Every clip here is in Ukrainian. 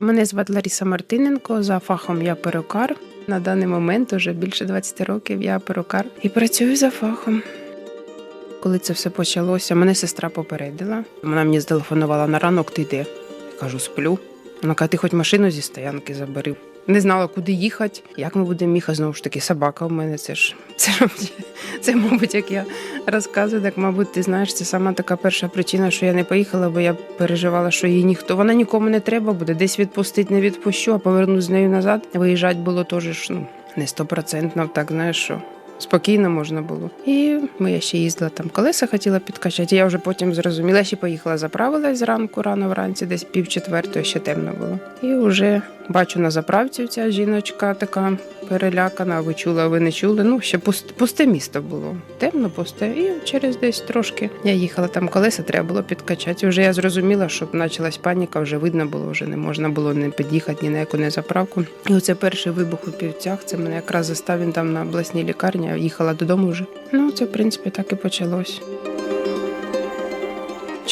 Мене звати Лариса Мартиненко. За фахом я перукар. На даний момент уже більше 20 років я перукар і працюю за фахом. Коли це все почалося, мене сестра попередила. Вона мені зателефонувала на ранок, ти де? Я кажу, сплю. Вона каже, ти хоч машину зі стоянки забери. Не знала, куди їхати, як ми будемо їхати. Знову ж таки, собака у мене. Це ж це, це, мабуть, як я розказую, так, мабуть, ти знаєш, це сама така перша причина, що я не поїхала, бо я переживала, що її ніхто. Вона нікому не треба буде. Десь відпустить, не відпущу, а поверну з нею назад. Виїжджати було теж ну, не стопроцентно, так знаєш, що спокійно можна було. І ми я ще їздила там колеса, хотіла підкачати. Я вже потім зрозуміла, ще поїхала, заправилась зранку, рано вранці, десь пів четвертої, ще темно було. І вже бачу на заправці ця жіночка така перелякана. Ви чула, ви не чули. Ну, ще пусте місто було. Темно, пусте. І через десь трошки я їхала там колеса, треба було підкачати. І вже я зрозуміла, що почалась паніка, вже видно було, вже не можна було не під'їхати ні на яку не заправку. І оце перший вибух у півцях. Це мене якраз застав він там на обласній лікарні. Я їхала додому вже. Ну, це в принципі так і почалось.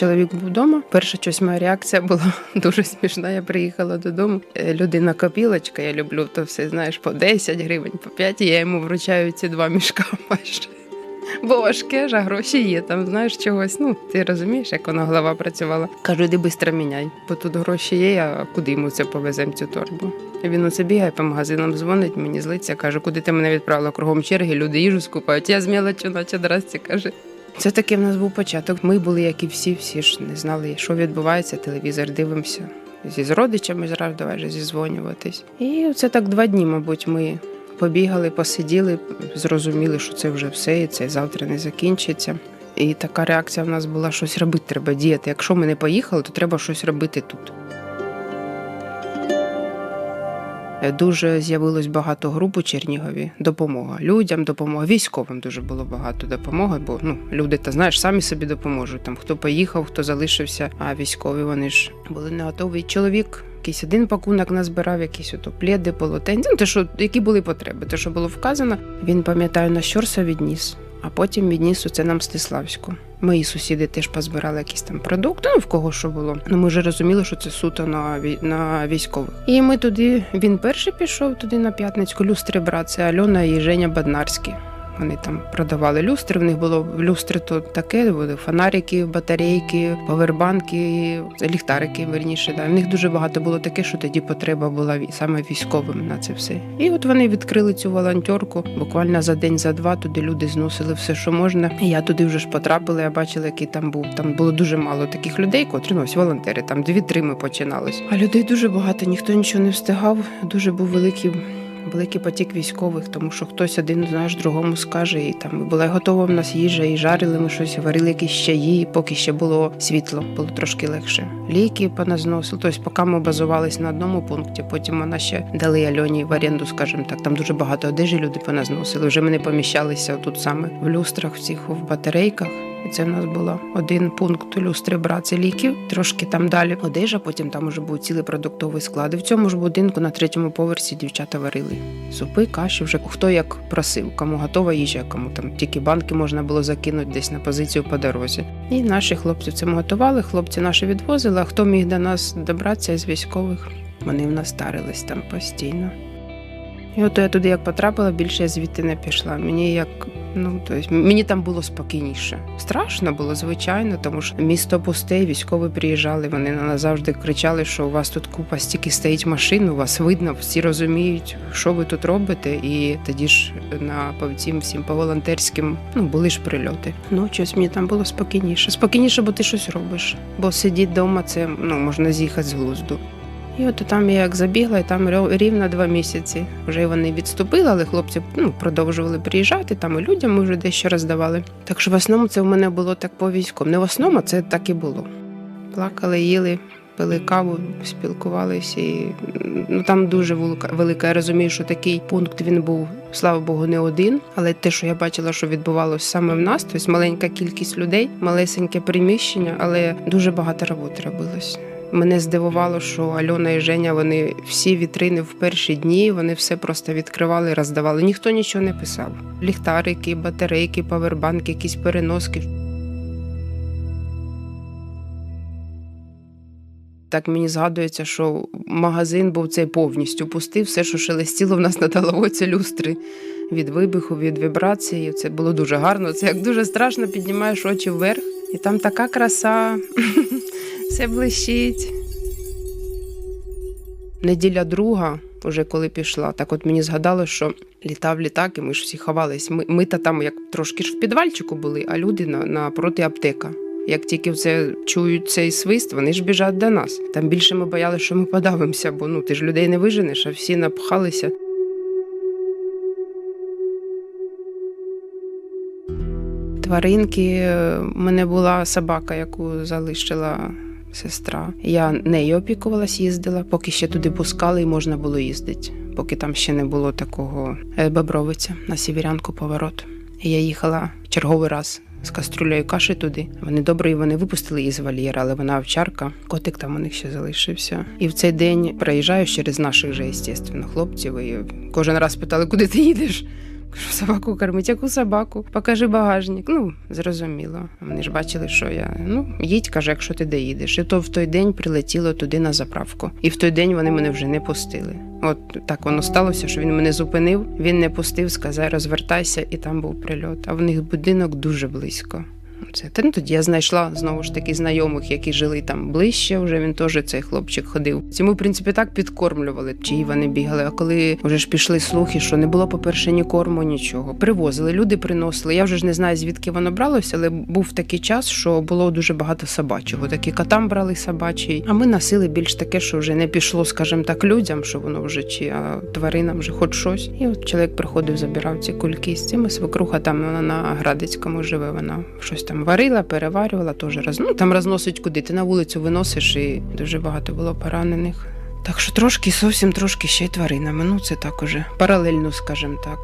Чоловік був вдома. Перша щось моя реакція була дуже смішна. Я приїхала додому. Е, Людина копілочка, я люблю то все, знаєш, по 10 гривень, по 5, і я йому вручаю ці два мішка майже. Бо важке ж, а гроші є, там знаєш чогось. Ну, ти розумієш, як вона голова працювала. Кажу, іди швидко міняй, бо тут гроші є, а куди йому це повеземо цю торбу? Він оце бігає по магазинам, дзвонить, мені злиться, каже, куди ти мене відправила кругом черги, люди їжу скупають. Я з мелочі, наче здрасті, каже. Це такий в нас був початок. Ми були, як і всі, всі ж не знали, що відбувається, телевізор дивимося. Зі з родичами зразу давай зізвонюватись. І це так два дні, мабуть, ми побігали, посиділи, зрозуміли, що це вже все, і це завтра не закінчиться. І така реакція в нас була: щось робити, треба діяти. Якщо ми не поїхали, то треба щось робити тут. Дуже з'явилось багато груп у Чернігові. Допомога людям, допомога військовим дуже було багато допомоги, бо ну люди та знаєш самі собі допоможуть. Там хто поїхав, хто залишився, а військові вони ж були не готові. Чоловік. Якийсь один пакунок назбирав, якісь ото пледи, полотенці. Ну, те, що які були потреби, те, що було вказано, він пам'ятаю на Щорса відніс, а потім відніс це нам Стиславську. Мої сусіди теж позбирали якісь там продукти, ну в кого що було. Ну ми вже розуміли, що це суто на на військових. І ми туди. Він перший пішов туди на п'ятницьку. Люстри брат, це Альона і Женя Баднарські. Вони там продавали люстри. В них було люстри то таке, були фонарики, батарейки, повербанки, ліхтарики, верніше. Да. В них дуже багато було таке, що тоді потреба була саме військовим на це все. І от вони відкрили цю волонтерку. Буквально за день, за два туди люди зносили все, що можна. І я туди вже ж потрапила. Я бачила, який там був. Там було дуже мало таких людей, котрі ну, ось волонтери. Там дві-три ми починались. А людей дуже багато, ніхто нічого не встигав. Дуже був великий великий потік військових, тому що хтось один знаєш другому скаже, і там була готова в нас їжа, і жарили ми щось, варили якісь чаї, поки ще було світло, було трошки легше. Ліки поназносили. Тобто, поки ми базувались на одному пункті, потім вона ще дали Альоні в оренду, скажімо так. Там дуже багато одежі люди поназносили. Вже ми не поміщалися тут саме в люстрах, всіх в батарейках. Це в нас було один пункт люстри браці ліків, трошки там далі одежа, потім там уже був цілий продуктовий склад. І в цьому ж будинку на третьому поверсі дівчата варили супи, каші. Вже хто як просив, кому готова їжа, кому там тільки банки можна було закинути десь на позицію по дорозі. І наші хлопці цим готували. Хлопці наші відвозили. А хто міг до нас добратися із військових? Вони в нас старились там постійно. І от я туди як потрапила, більше я звідти не пішла. Мені як ну тобто, мені там було спокійніше. Страшно було, звичайно, тому що місто пусте, військові приїжджали. Вони на нас завжди кричали, що у вас тут купа стільки стоїть машин, у вас видно, всі розуміють, що ви тут робите. І тоді ж на по цим всім по волонтерським ну були ж прильоти. Ну щось мені там було спокійніше. Спокійніше, бо ти щось робиш. Бо сидіти вдома, це ну можна з'їхати з глузду. І от там я як забігла, і там рівно два місяці. Вже вони відступили, але хлопці ну, продовжували приїжджати, там і людям ми вже дещо роздавали. Так що в основному це в мене було так по військом. Не в основному, це так і було. Плакали, їли, пили каву, спілкувалися. І, ну, там дуже велика. Я розумію, що такий пункт він був, слава Богу, не один. Але те, що я бачила, що відбувалося саме в нас, тобто маленька кількість людей, малесеньке приміщення, але дуже багато роботи робилось. Мене здивувало, що Альона і Женя вони всі вітрини в перші дні, вони все просто відкривали, роздавали. Ніхто нічого не писав. Ліхтарики, батарейки, павербанки, якісь переноски. Так мені згадується, що магазин був цей повністю пустий, все, що шелестіло в нас на голові, це люстри від вибуху, від вібрації. Це було дуже гарно. Це як дуже страшно, піднімаєш очі вверх, і там така краса, все блищить. Неділя друга, уже коли пішла, так от мені згадало, що літав літак, і ми ж всі ховались. Ми, ми та там як трошки ж в підвальчику були, а люди на, напроти аптека. Як тільки це чують цей свист, вони ж біжать до нас. Там більше ми боялися, що ми подавимося, бо ну ти ж людей не виженеш, а всі напхалися. Тваринки, У мене була собака, яку залишила сестра. Я нею опікувалась, їздила, поки ще туди пускали і можна було їздити, поки там ще не було такого е, бобровиця на сівірянку поворот. І я їхала черговий раз з каструлею каші туди. Вони добре, і вони випустили її з вольєра, але вона овчарка. Котик там у них ще залишився. І в цей день проїжджаю через наших же, звісно, хлопців. І кожен раз питали, куди ти їдеш. Кажу, собаку кормить, яку собаку? Покажи багажник. Ну, зрозуміло. Вони ж бачили, що я. Ну, їдь, каже, якщо ти доїдеш. І то в той день прилетіло туди на заправку. І в той день вони мене вже не пустили. От так воно сталося, що він мене зупинив, він не пустив, сказав, розвертайся, і там був прильот. А в них будинок дуже близько. Це та, ну, тоді я знайшла знову ж таки знайомих, які жили там ближче. Вже він теж цей хлопчик ходив. Цьому, в принципі, так підкормлювали, чиї вони бігали. А коли вже ж пішли слухи, що не було, по-перше, ні корму, нічого. Привозили, люди приносили. Я вже ж не знаю, звідки воно бралося, але був такий час, що було дуже багато собачого. Такі котам брали собачий. А ми носили більш таке, що вже не пішло, скажімо так, людям, що воно вже чи а тваринам вже хоч щось. І от чоловік приходив, забирав ці кульки з цими свекруха. Там вона на Градицькому живе. Вона щось там варила, переварювала, теж роз... ну, там розносить куди. Ти на вулицю виносиш, і дуже багато було поранених. Так що трошки, зовсім трошки ще й тваринами. Ну, це так уже паралельно, скажімо так.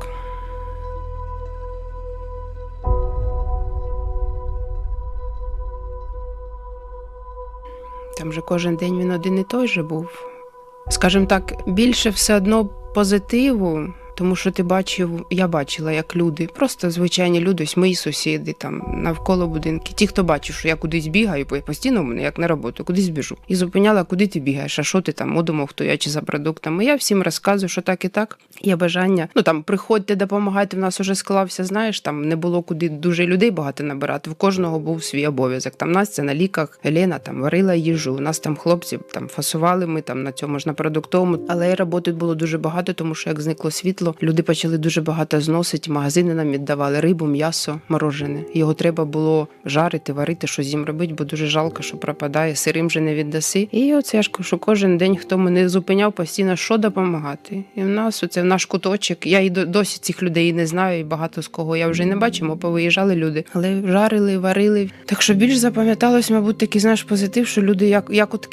Там же кожен день він один і той же був. Скажімо так, більше все одно позитиву, тому що ти бачив, я бачила, як люди, просто звичайні люди, ось мої сусіди, там навколо будинки. Ті, хто бачив, що я кудись бігаю, бо я постійно мене як на роботу, кудись біжу. І зупиняла, куди ти бігаєш, а що ти там, думав, хто я чи за продуктами. Я всім розказую, що так і так. Є бажання. Ну там приходьте, допомагайте. В нас уже склався. Знаєш, там не було куди дуже людей багато набирати. В кожного був свій обов'язок. Там Настя на ліках, Елена там варила їжу. У нас там хлопці там фасували. Ми там на цьому ж на продуктовому. Але роботи було дуже багато, тому що як зникло світло, люди почали дуже багато зносити. Магазини нам віддавали рибу, м'ясо, морожене. Його треба було жарити, варити, щось їм робити, бо дуже жалко, що пропадає. Сирим вже не віддаси. І оце я ж кажу, що кожен день, хто мене зупиняв, постійно що допомагати. І в нас оце в наш куточок. Я і досі цих людей не знаю, і багато з кого я вже не бачу, бо повиїжджали люди. Але жарили, варили. Так що більш запам'яталось, мабуть, такий знаєш позитив, що люди як як от.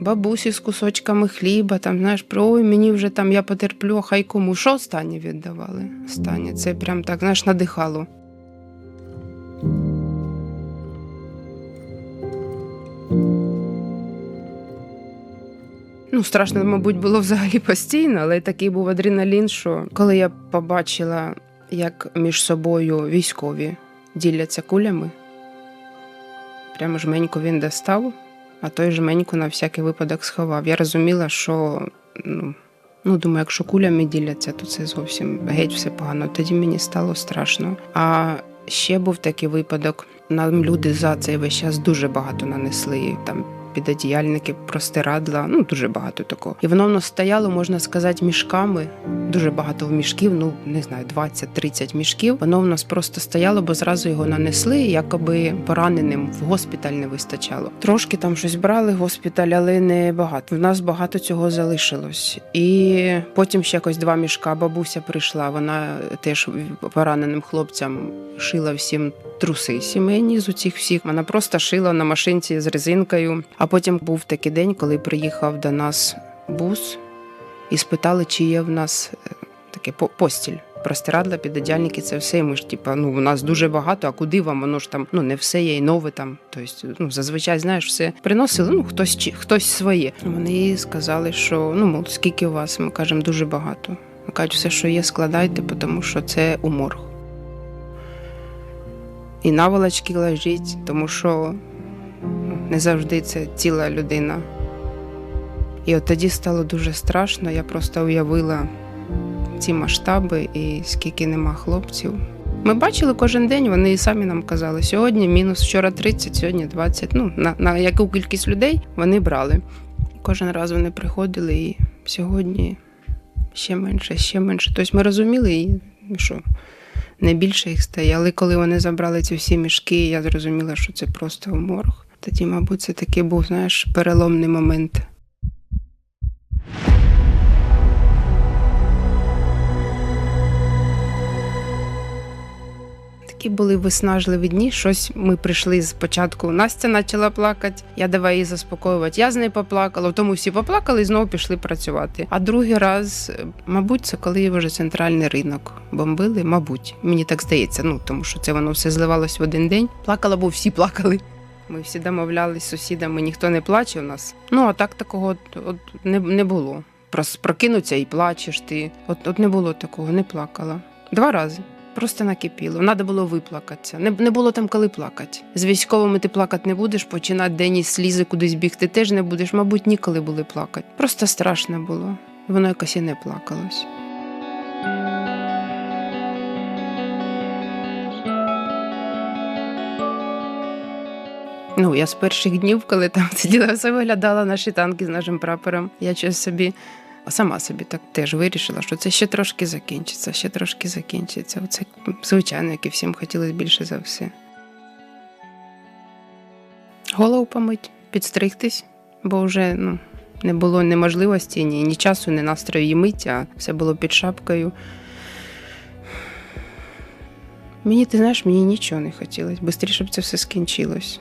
Бабусі з кусочками хліба, там знаєш, про ой, мені вже там я потерплю, а хай кому. Що останнє віддавали? Останнє. Це прям так, знаєш, надихало. Ну, страшно, мабуть, було взагалі постійно, але такий був адреналін, що коли я побачила, як між собою військові діляться кулями, прямо жменьку він достав, а той жменьку на всякий випадок сховав. Я розуміла, що ну, ну думаю, якщо кулями діляться, то це зовсім геть все погано. Тоді мені стало страшно. А ще був такий випадок. Нам люди за цей весь час дуже багато нанесли там підодіяльники, простирадла, ну дуже багато такого. І воно воно стояло, можна сказати, мішками. Дуже багато в мішків, ну не знаю, 20-30 мішків. Воно в нас просто стояло, бо зразу його нанесли, якоби пораненим в госпіталь не вистачало. Трошки там щось брали госпіталь, але не багато. В нас багато цього залишилось. І потім ще якось два мішка. Бабуся прийшла. Вона теж пораненим хлопцям шила всім труси сімейні з усіх всіх. Вона просто шила на машинці з резинкою. А потім був такий день, коли приїхав до нас бус і спитали, чи є в нас е, таке постіль. Простирадла, підодяльники, це все. Ми ж типа, ну у нас дуже багато. А куди вам? Воно ж там ну не все є і нове там. Тобто, ну зазвичай знаєш, все приносили. Ну хтось чи хтось своє. Вони сказали, що ну мол, скільки у вас? Ми кажемо дуже багато. Ми кажуть, все, що є, складайте, тому що це у морг. І наволочки лежіть, тому що не завжди це ціла людина. І от тоді стало дуже страшно. Я просто уявила ці масштаби і скільки нема хлопців. Ми бачили кожен день, вони і самі нам казали, сьогодні мінус, вчора 30, сьогодні 20. Ну, на, на яку кількість людей вони брали. Кожен раз вони приходили і сьогодні ще менше, ще менше. Тобто ми розуміли, і що не більше їх стає. Але коли вони забрали ці всі мішки, я зрозуміла, що це просто морг. Тоді, мабуть, це такий був, знаєш, переломний момент. Такі були виснажливі дні. Щось ми прийшли спочатку. Настя почала плакати. Я давай її заспокоювати. Я з нею поплакала. В тому всі поплакали і знову пішли працювати. А другий раз, мабуть, це коли вже центральний ринок бомбили. Мабуть, мені так здається. Ну тому що це воно все зливалось в один день. Плакала, бо всі плакали. Ми всі домовлялись з сусідами, ніхто не плаче у нас. Ну а так такого от, от не, не було. Прокинуться і плачеш ти. От, от не було такого, не плакала. Два рази. Просто накипіло. Треба було виплакатися. Не, не було там коли плакати. З військовими ти плакати не будеш, починати день із слізи кудись бігти теж не будеш. Мабуть, ніколи були плакати. Просто страшно було. Воно якось і не плакалось. Ну, я з перших днів, коли там сиділа, все виглядала наші танки з нашим прапором. Я щось собі сама собі так теж вирішила, що це ще трошки закінчиться, ще трошки закінчиться. Оце звичайно, як і всім хотілося більше за все. Голову помить, підстригтись, бо вже ну, не було ні можливості, ні, ні часу, ні настрою її мить, а все було під шапкою. Мені, ти знаєш, мені нічого не хотілося. Бистріше б це все скінчилось.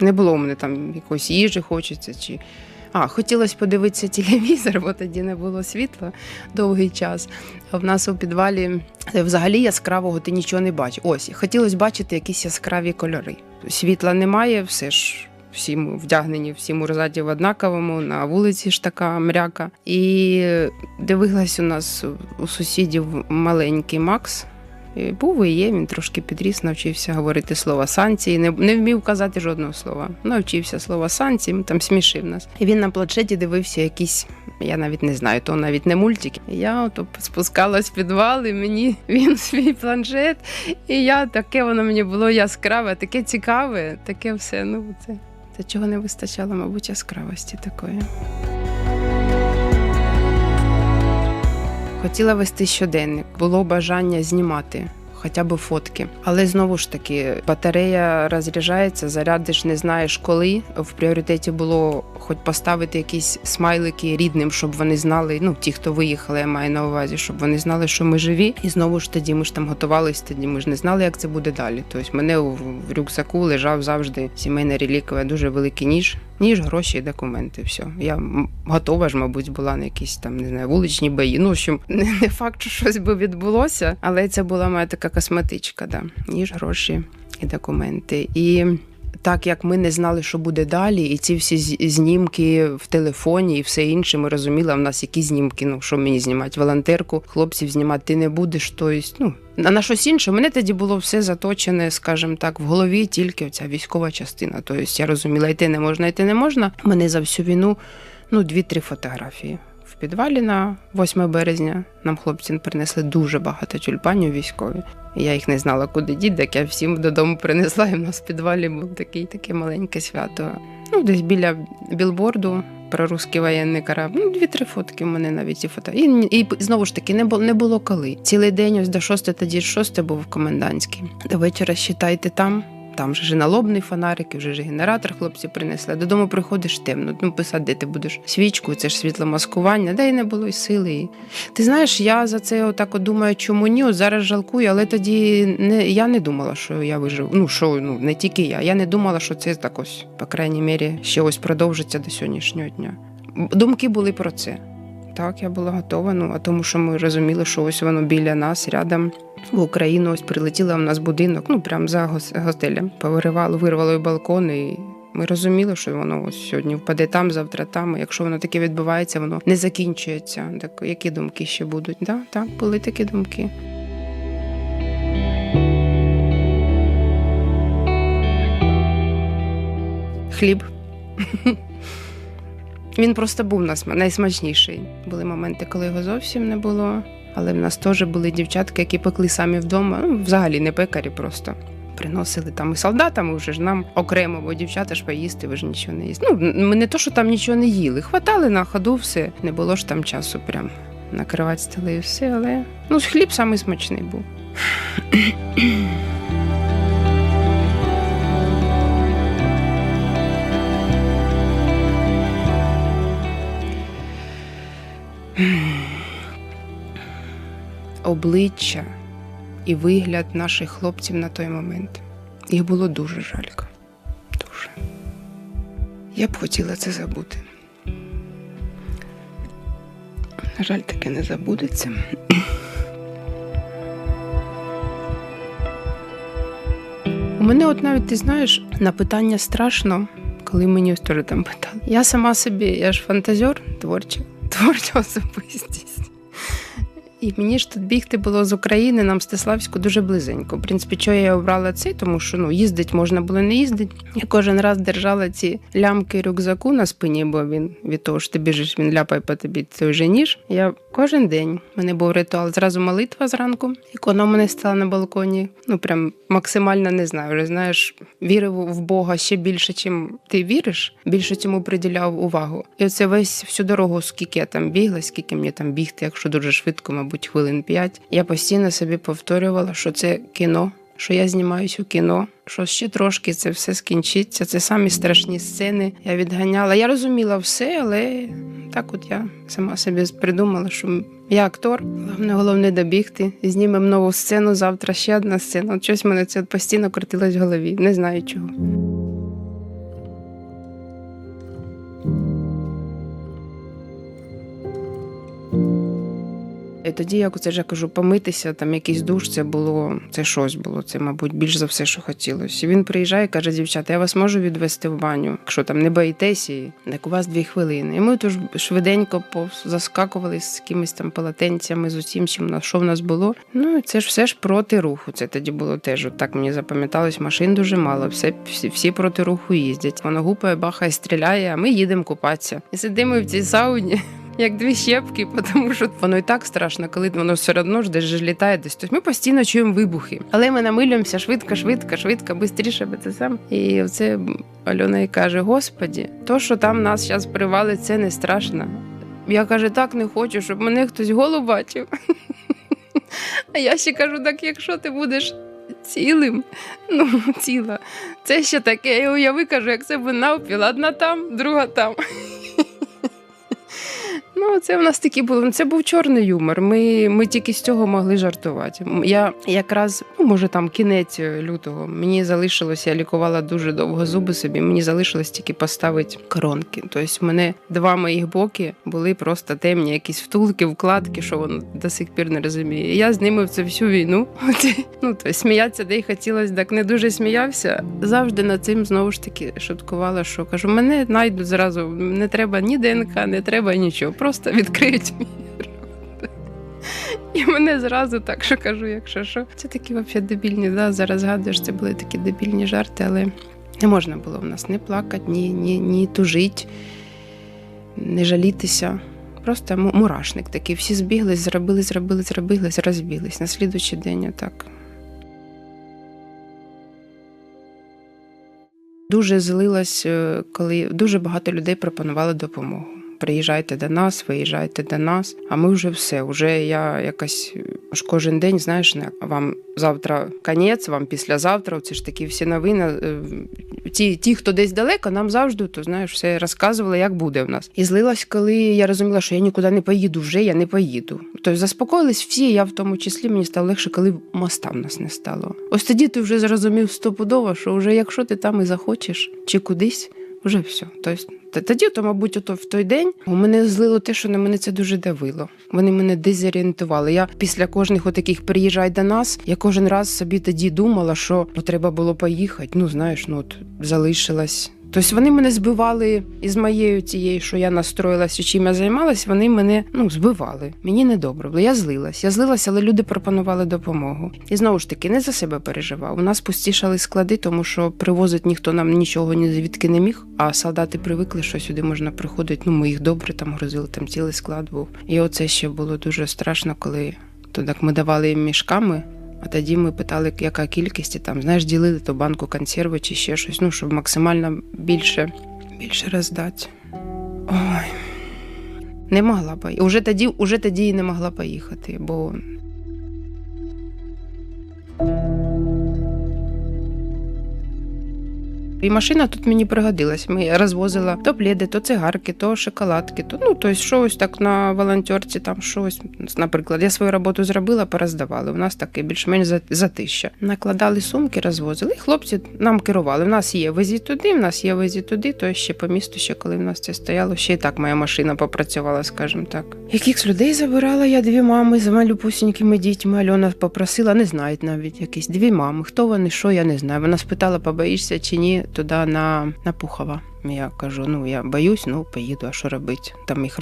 Не було у мене там якоїсь їжі хочеться. чи... А, хотілося подивитися телевізор, бо тоді не було світла довгий час. В нас у підвалі е, взагалі яскравого ти нічого не бачиш. Ось, хотілося бачити якісь яскраві кольори. Світла немає, все ж. Всі вдягнені, всі мурзаті в однаковому, на вулиці ж така мряка. І дивилась у нас у сусідів маленький Макс. Був і є, він трошки підріс, навчився говорити слова санкції, не, не вмів казати жодного слова. Навчився слова санкції, там смішив нас. І він на планшеті дивився якісь, я навіть не знаю, то навіть не мультики. Я ото спускалась в підвал, і мені він свій планшет. І я таке воно мені було яскраве, таке цікаве, таке все. Ну, це, це чого не вистачало, мабуть, яскравості такої. Хотіла вести щоденник, було бажання знімати. Хоча б фотки, але знову ж таки батарея розряджається, зарядиш, не знаєш коли. В пріоритеті було хоч поставити якісь смайлики рідним, щоб вони знали. Ну ті, хто виїхали, я маю на увазі, щоб вони знали, що ми живі. І знову ж тоді ми ж там готувалися. Тоді ми ж не знали, як це буде далі. Тобто мене в рюкзаку лежав завжди сімейна реліквія, дуже великий ніж. Ніж, гроші і документи. Все. Я готова ж, мабуть, була на якісь там не знаю, вуличні бої. Ну, в общем, не, факт, що щось би відбулося, але це була моя така косметичка. Да. Ніж, гроші і документи. І так як ми не знали, що буде далі, і ці всі знімки в телефоні і все інше, ми розуміли, в нас які знімки, ну що мені знімати, волонтерку, хлопців знімати ти не будеш. Тобто, ну, а на щось інше. Мене тоді було все заточене, скажімо так, в голові тільки ця військова частина. Тобто я розуміла, йти не можна, йти не можна. Мене за всю війну ну, дві-три фотографії. Підвалі на 8 березня нам хлопці принесли дуже багато тюльпанів військові. Я їх не знала, куди діти, так я всім додому принесла. І в нас в підвалі був такий таке маленьке свято. Ну, десь біля білборду про русський воєнний корабль. Ну, дві-три фотки в мене навіть і фото. І, і знову ж таки не було не було коли. Цілий день ось до шости, тоді шосте був комендантський. До вечора считайте там. Там же ж налобний фонарик, і вже ж генератор хлопці принесли. Додому приходиш темно. Ну, писати, де ти будеш свічку, це ж світломаскування, де й не було й сили. І... Ти знаєш, я за це отак от думаю, чому ні? Зараз жалкую, але тоді не я не думала, що я виживу. Ну що ну не тільки я. Я не думала, що це так ось, по крайній мірі, ще ось продовжиться до сьогоднішнього дня. Думки були про це. Так, я була готова, ну а тому, що ми розуміли, що ось воно біля нас, рядом в Україну ось прилетіла в нас будинок, ну прямо за гостелем. Повиривало, вирвало балкон, і ми розуміли, що воно ось сьогодні впаде там, завтра там. І Якщо воно таке відбувається, воно не закінчується. Так які думки ще будуть? Да, Так, були такі думки. Хліб. Він просто був нас найсмачніший. Були моменти, коли його зовсім не було. Але в нас теж були дівчатки, які пекли самі вдома. Ну, взагалі не пекарі просто. Приносили там і солдатам, вже ж нам окремо, бо дівчата ж поїсти, ви ж нічого не їсти. Ну, ми не то, що там нічого не їли. Хватали на ходу все. Не було ж там часу прям накривати столи і все, але ну, хліб самий смачний був. Обличчя і вигляд наших хлопців на той момент. Їх було дуже жалько. Дуже. Я б хотіла це забути. На жаль, таке не забудеться. У мене, от навіть ти знаєш, на питання страшно, коли мені теж там питали. Я сама собі, я ж фантазер, творча, творча особистість. І мені ж тут бігти було з України на Мстиславську дуже близенько. В принципі, чого я обрала цей, тому що ну їздить можна було не їздити. Я кожен раз держала ці лямки рюкзаку на спині, бо він від того що ти біжиш, він ляпає по тобі той же ніж. Я кожен день у мене був ритуал. Зразу молитва зранку. Ікона мене стала на балконі. Ну прям максимально не знаю. Вже знаєш, вірив в Бога ще більше, чим ти віриш, більше цьому приділяв увагу. І оце весь всю дорогу, скільки я там бігла, скільки мені там бігти, якщо дуже швидко, мабуть, хвилин п'ять. Я постійно собі повторювала, що це кіно, що я знімаюсь у кіно, що ще трошки це все скінчиться. Це самі страшні сцени. Я відганяла. Я розуміла все, але так от я сама собі придумала, що я актор, головне, головне добігти. Знімемо нову сцену. Завтра ще одна сцена. От щось мене це постійно крутилось в голові. Не знаю чого. І тоді, як це ж я кажу, помитися, там якийсь душ, це було це щось було. Це, мабуть, більш за все, що хотілося. І він приїжджає, і каже, дівчата, я вас можу відвести в баню, якщо там не боїтесь, і так у вас дві хвилини. І ми тож швиденько заскакували з якимись там полотенцями, з усім, чим що в нас було. Ну і це ж все ж проти руху. Це тоді було теж. От так мені запам'яталось, машин дуже мало. Все всі, всі проти руху їздять. Воно гупає, бахає, стріляє, а ми їдемо купатися. І сидимо в цій сауні як дві щепки, тому що воно і так страшно, коли воно все одно ж десь літає десь. Тобто ми постійно чуємо вибухи. Але ми намилюємося швидко, швидко, швидко, швидше, бо це сам. І це Альона і каже: Господі, то, що там нас зараз привалить, це не страшно. Я каже, так не хочу, щоб мене хтось голову бачив. А я ще кажу: так якщо ти будеш. Цілим, ну, ціла. Це ще таке. Я уяви кажу, як це би навпіл, одна там, друга там. Ну, це в нас такі було. Це був чорний юмор. Ми ми тільки з цього могли жартувати. Я якраз, ну може, там кінець лютого, мені залишилося, я лікувала дуже довго зуби собі. Мені залишилось тільки поставити коронки. Тобто, мене два моїх боки були просто темні, якісь втулки, вкладки, що воно до сих пір не розуміє. Я з ними в це всю війну. Ну, тобто, сміятися, де й хотілося, так не дуже сміявся. Завжди над цим знову ж таки шуткувала, що кажу, мене знайдуть зразу, не треба ні ДНК, не треба нічого просто відкриють мій рот. І мене зразу так, що кажу, якщо що. Це такі взагалі дебільні, да? зараз згадуєш, це були такі дебільні жарти, але не можна було в нас не плакати, ні, ні, ні тужити, не жалітися. Просто мурашник такий. Всі збіглись, зробили, зробили, зробили, розбіглись. На слідуючий день отак. Дуже злилась, е, коли дуже багато людей пропонували допомогу приїжджайте до нас, виїжджайте до нас. А ми вже все. Вже я якась ж кожен день, знаєш, не вам завтра конець, вам післязавтра. Це ж такі всі новини. Е, ті, ті, хто десь далеко, нам завжди то знаєш, все розказували, як буде в нас. І злилась, коли я розуміла, що я нікуди не поїду, вже я не поїду. Тобто заспокоїлись всі, я в тому числі мені стало легше, коли моста в нас не стало. Ось тоді ти вже зрозумів стопудово, що вже якщо ти там і захочеш чи кудись, вже все. Тобто тоді, то, мабуть, ото в той день у мене злило те, що на мене це дуже давило. Вони мене дезорієнтували. Я після кожних отаких приїжджай до нас. Я кожен раз собі тоді думала, що ну, треба було поїхати. Ну знаєш, ну от залишилась Тобто вони мене збивали із моєю цією, що я настроїлася, чим я займалась, вони мене ну, збивали. Мені недобре було. Я злилась. Я злилася, але люди пропонували допомогу. І знову ж таки, не за себе переживав. У нас пустішали склади, тому що привозить ніхто нам нічого ні звідки не міг. А солдати привикли, що сюди можна приходити. Ну, ми їх добре там грузили, там цілий склад був. І оце ще було дуже страшно, коли то так ми давали їм мішками. А тоді ми питали, яка кількість, і там, знаєш, ділили то банку консерви чи ще щось, ну, щоб максимально більше, більше роздати. Ой. Не могла поїхати. Уже тоді, уже тоді і не могла поїхати, бо І машина тут мені пригодилась. Ми розвозила то пледи, то цигарки, то шоколадки, то ну тобто щось так на волонтерці, там щось. Наприклад, я свою роботу зробила, пороздавали. У нас таке більш-менш за- затища. Накладали сумки, розвозили. І хлопці нам керували. У нас є везі туди, в нас є везі туди, то ще по місту, ще коли в нас це стояло, ще і так моя машина попрацювала, скажімо так. Яких людей забирала я дві мами з малюпусінькими дітьми. Альона попросила, не знають навіть якісь дві мами. Хто вони, що я не знаю. Вона спитала, побоїшся чи ні, туди на, на Пухова. Я кажу, ну я боюсь, ну поїду, а що робити? Там їх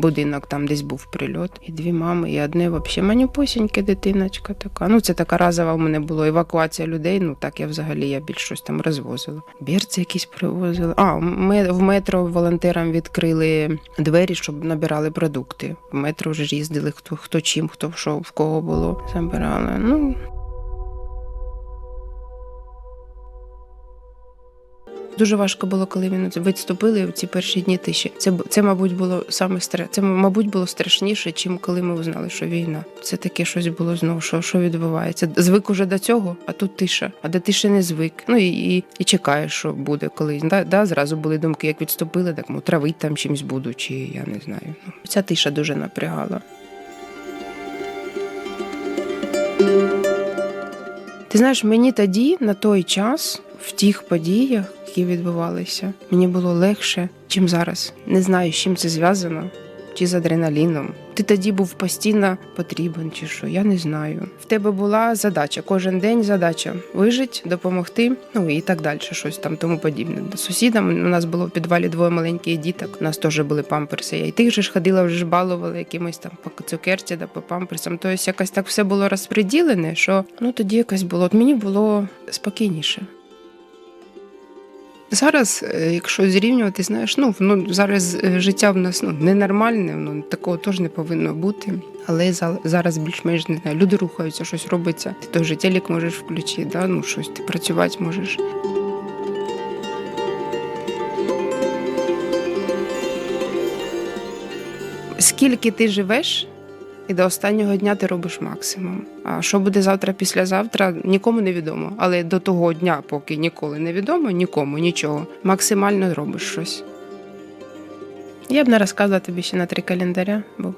будинок, там десь був прильот. І дві мами, і одне взагалі манюпусіньке дитиночка така. Ну, це така разова в мене була евакуація людей. Ну так я взагалі я більш щось там розвозила. Бірці якісь привозили. А, ми в метро волонтерам відкрили двері, щоб набирали продукти. В метро вже їздили, хто хто чим, хто що, в кого було. Забирали. Ну, Дуже важко було, коли він відступили в ці перші дні тиші. Це це, мабуть, було саме стра... Це, мабуть, було страшніше, чим коли ми узнали, що війна. Це таке щось було знову, що, що відбувається. Звик уже до цього, а тут тиша. А до тиші не звик. Ну і, і, і чекаєш, що буде колись. Да, да, зразу були думки, як відступили, так ну, травить там чимось буду, чи я не знаю. Ну, ця тиша дуже напрягала. Ти знаєш, мені тоді, на той час, в тих подіях, які відбувалися, мені було легше, чим зараз. Не знаю, з чим це зв'язано, чи з адреналіном. Ти тоді був постійно потрібен, чи що, я не знаю. В тебе була задача, кожен день задача вижити, допомогти, ну і так далі, щось там тому подібне. Сусідам у нас було в підвалі двоє маленьких діток. У нас теж були памперси. Я і тих же ж ходила, вже ж балувала якимось там по цукерці да по памперсам. Тобто якось так все було розподілене, що ну тоді якось було. От мені було спокійніше. Зараз, е, якщо зрівнювати, знаєш, ну, ну зараз е, життя в нас ну, ненормальне, ну, такого теж не повинно бути. Але зараз більш-менш не знаю, люди рухаються, щось робиться. Ти той же телек можеш включити, да? ну, щось ти працювати можеш. Скільки ти живеш, і до останнього дня ти робиш максимум. А що буде завтра, післязавтра, нікому не відомо. Але до того дня, поки ніколи не відомо, нікому нічого. Максимально робиш щось. Я б не розказала тобі ще на три календаря, бо